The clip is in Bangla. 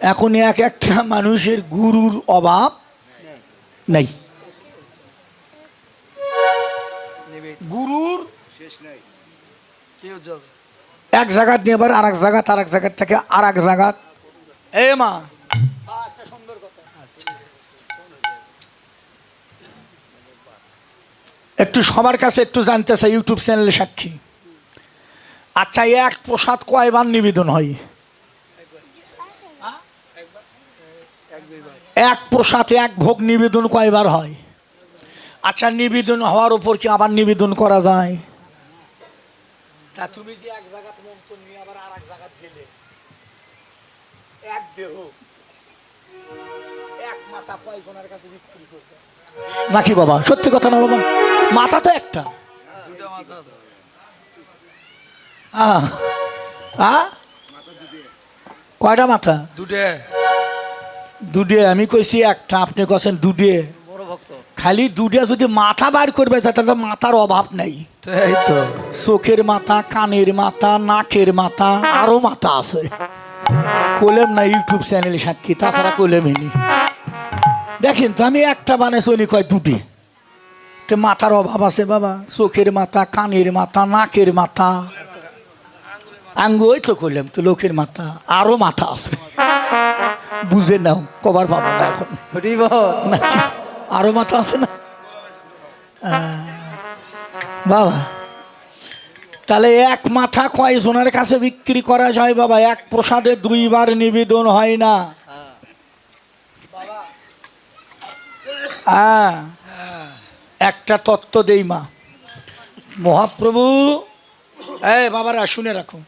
এখন এক একটা মানুষের গুরুর অভাব নেই। গুরুর এক জায়গাত নিয়ে এবার আর এক জায়গাত আর এক জায়গার থেকে আর এক জায়গাত এ মা। একটু সবার কাছে একটু জানতে চাই, ইউটিউব চ্যানেলে সাক্ষী। আচ্ছা এক প্রসাদ কয়বার নিবেদন হয়? এক প্রসাদে এক ভোগ নিবেদন কয়বার হয়? আচ্ছা নিবেদন হওয়ার উপর কি আবার নিবেদন করা যায়? তা তুমি যে এক জায়গা মন্ত্র নিয়ে আবার আর এক জায়গা গেলে এক দেহ এক মাথা কাছে বিক্রি করবে। নাকি বাবা? সত্যি কথা না বাবা? মাথা তো একটা। আহ, আহ? কয়টা মাথা? দুটে দুডে আমি কইছি একটা আপনি কছেন দুডে বড় খালি দুডে যদি মাথা বার করবে তাহলে তো মাথার অভাব নাই। তো। চোখের মাথা কানের মাথা নাকের মাথা আরও মাথা আছে। কোলেম না ইউটিউব চ্যানেল সাক্ষী তাছাড়া কোলেমিনি দেখেন তো আমি একটা বানাইছি উনি কয় দুটি তো মাথার অভাব আছে বাবা। চোখের মাথা কানের মাথা নাকের মাথা। আঙ্গু তো করলাম তো লোকের মাথা আরও মাথা আছে বুঝে নাও কবার পাবো না এখন আরও মাথা আছে না। বাবা, তাহলে এক মাথা কয়জনের কাছে বিক্রি করা যায়? বাবা, এক প্রসাদে দুইবার। নিবেদন হয় না একটা তত্ত্ব দেই মা মহাপ্রভু এ বাবারা শুনে রাখো